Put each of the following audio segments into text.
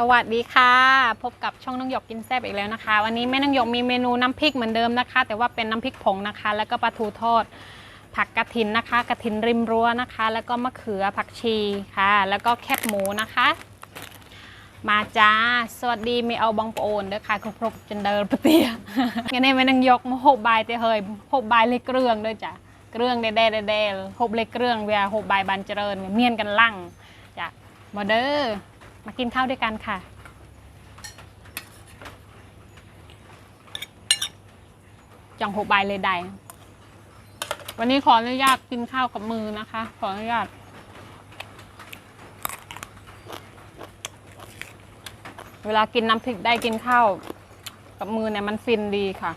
สวัสดีค่ะ พบกับช่องน้องหยกกินแซ่บอีกแล้วนะคะ วันนี้แม่น้องหยกมีเมนูน้ำพริกเหมือนเดิมนะคะ แต่ว่าเป็นน้ำพริกผงนะคะ แล้วก็ปลาทูทอด ผักกระถินนะคะกระถินริมรั้วนะคะ แล้วก็มะเขือผักชีค่ะ แล้วก็แคบหมูนะคะ มาจ้าสวัสดีไม่เอาบองโปโอนเด้อค่ะครบจนเดินปะเตียงั้นนี่แม่น้องหยกมาหบบายเตเฮยหบบายเลยเครื่องด้วยจ้ะเครื่องแด่ๆแด่ๆหบเลยเครื่องเวลาหบบายบานเจริญเมียนกันลั่งจ้ะมาเด้อ มากินข้าวด้วยกันค่ะ จังหกใบเลยใดวันนี้ขออนุญาตกินข้าวกับมือนะคะ ขออนุญาตเวลากินน้ำพริกได้กินข้าวกับมือเนี่ยมันฟินดีค่ะ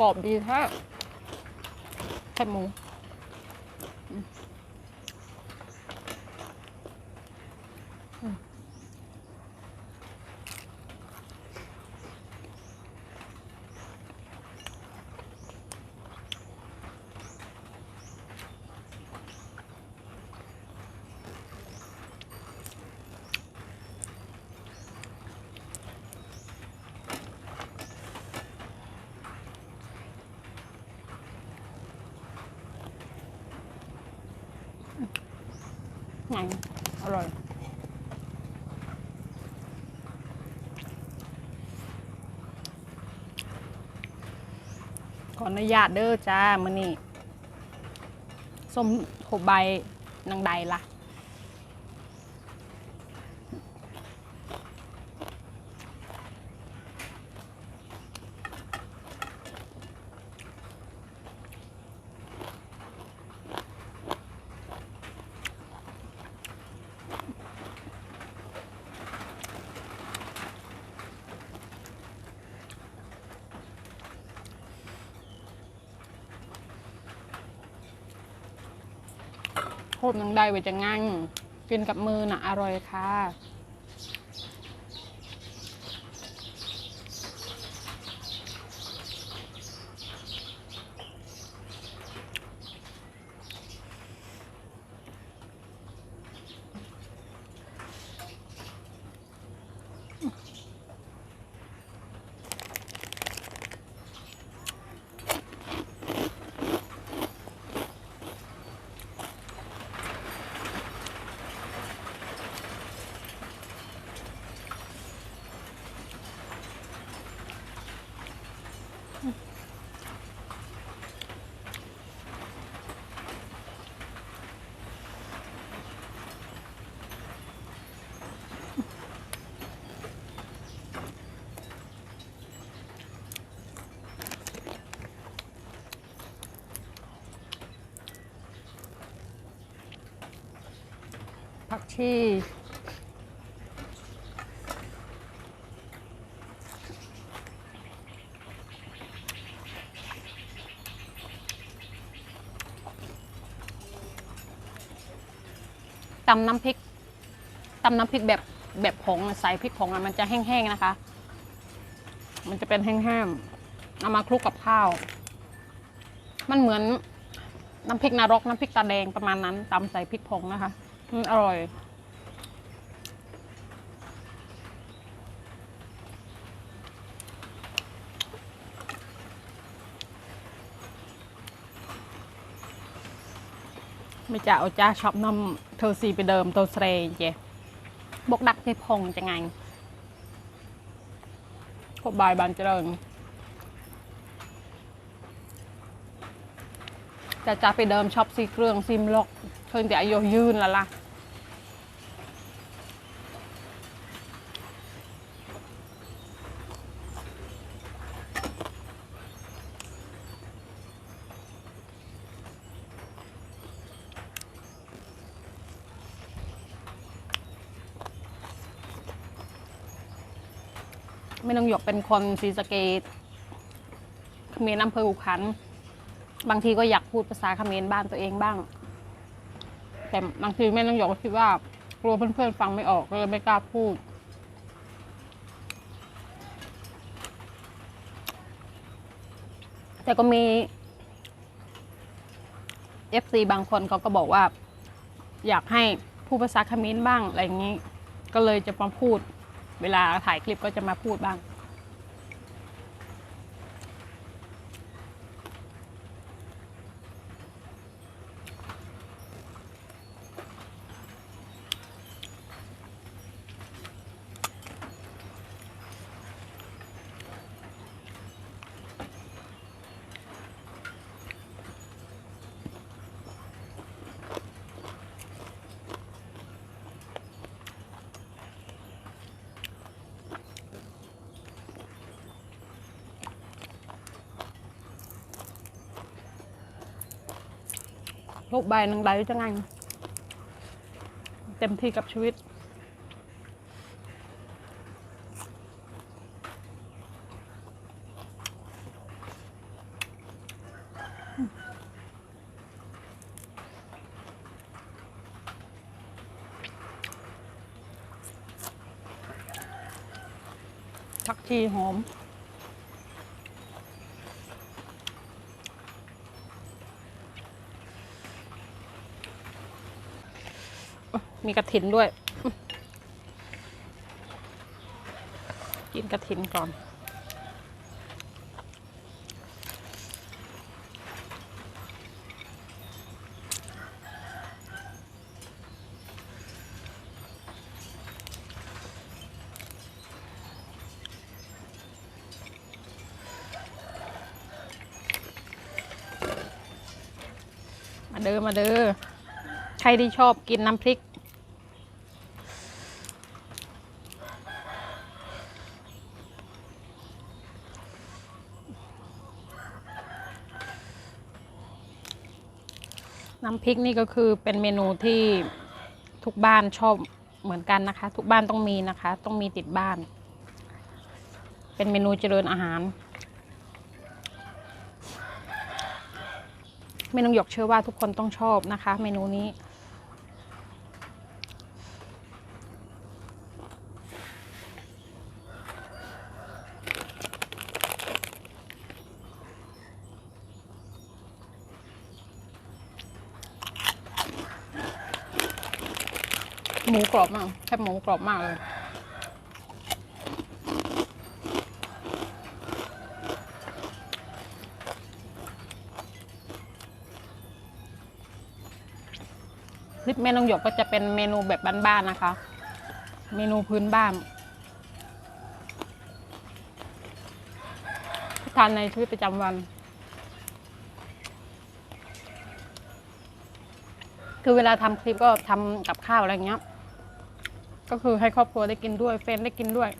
กรอบดีแท้แคบหมู ไงอร่อย ขออนุญาตเด้อจ้ามื้อนี้ส้มหกใบนางใดล่ะ โคตรนังได้ไว้จะง่งกินกับมือน่ะอร่อยค่ะ ผักชีตำน้ำพริกตำน้ำพริกแบบแบบผงใส่พริกผงมันจะแห้งๆนะคะ มันจะเป็นแห้งๆเอามาคลุกกับข้าว มันเหมือนน้ำพริกนรกน้ำพริกตาแดงประมาณนั้นตำใส่พริกผงนะคะ อร่อย ไม่จะเอาจ้าช็อปนำเธอซีไปเดิมตัวเสรย์เจบกดักเทพงจะไงกบบายบานเจริญจะจะไปเดิมช็อปซีเครื่องซิมล็อกเพิ่งแต่อายุยืนละล่ะ ไม่ต้องหยกเป็นคนศรีสะเกดเขมรอำเภออุขัน บางทีก็อยากพูดภาษาเขมรบ้านตัวเองบ้าง แต่บางทีแม่ต้องหยกก็คิดว่ากลัวเพื่อนๆฟังไม่ออกก็เลยไม่กล้าพูด แต่ก็มี FC บางคนเขาก็บอกว่า อยากให้พูดภาษาเขมรบ้างอะไรอย่างนี้ ก็เลยจะมาพูด เวลาถ่ายคลิปก็จะมาพูดบ้าง ลูกใบนึ่งใบจะไงเต็มที่กับชีวิตผักชีหอม มีกระถินด้วย กินกระถินก่อนมาเด้อมาเด้อ ใครที่ชอบกินน้ำพริก พริกนี่ก็คือเป็นเมนูที่ทุกบ้านชอบเหมือนกันนะคะ ทุกบ้านต้องมีนะคะ ต้องมีติดบ้าน เป็นเมนูเจริญอาหารเมนูหยกเชื่อว่าทุกคนต้องชอบนะคะ เมนูนี้ มูกรอบมากแคบหมูกรอบมากเลยลิปแม่นงหยกก็จะเป็นเมนูแบบบ้านๆนะคะ เมนูพื้นบ้านที่ทานในชีวิตประจำวัน คือเวลาทำคลิปก็ทำกับข้าวอะไรเงี้ย ก็คือให้ครอบครัวได้กินด้วยเฟนได้กินด้วย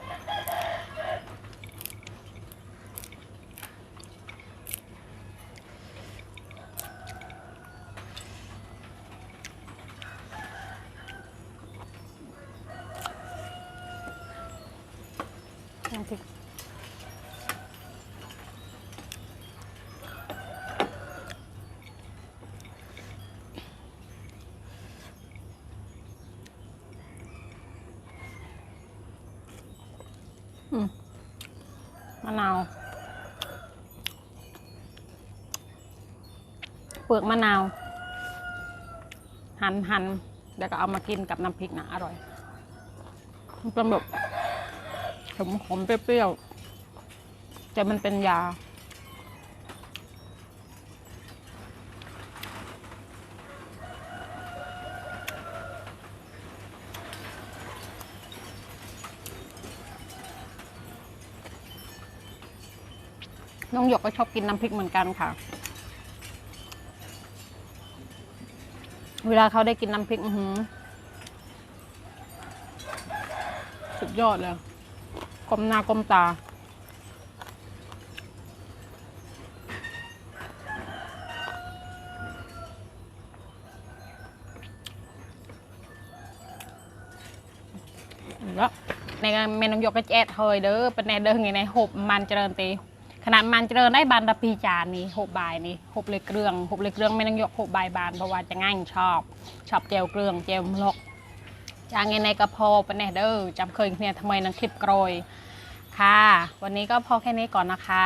น้ำพริกอืมมะ นาว เปลือกมะนาว หันหันแล้วก็เอามากินกับน้ำพริกนะอร่อยมันเป็นแบบขมขมๆเปรี้ยวๆแต่มันเป็นยา น้องหยกก็ชอบกินน้ำพริกเหมือนกันค่ะ เวลาเขาได้กินน้ำพริก อือหือสุดยอดเลยกลมหน้ากลมตา แล้วในเมนูยกกระแจดเฮยเด้อเป็นในเด้อไงในหบมันเจริญตี ขนาดมันเจริญได้บานตะปีจานนี่หบบนี่หบเลยเครื่องหบเลยเครื่องไม่ต้องยกหบบบานเพราะว่าจะง่ายชอบ ชอบเจลเกลืองเจลมลกจางไงในกระเพาะปะเนี่ยเด้อจำเคยเนี่ยทำไมนังคลิปกรอยค่ะ วันนี้ก็พอแค่นี้ก่อนนะคะ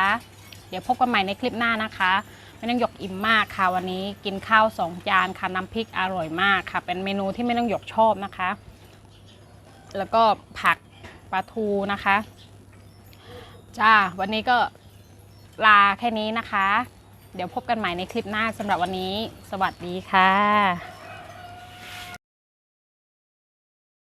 เดี๋ยวพบกันใหม่ในคลิปหน้านะคะ ไม่ต้องหยกอิ่มมากค่ะ วันนี้กินข้าวสองจานค่ะน้ำพริกอร่อยมากค่ะ เป็นเมนูที่ไม่ต้องหยกชอบนะคะ แล้วก็ผักปลาทูนะคะ จ้า วันนี้ก็ ลาแค่นี้นะคะ เดี๋ยวพบกันใหม่ในคลิปหน้าสำหรับวันนี้ สวัสดีค่ะ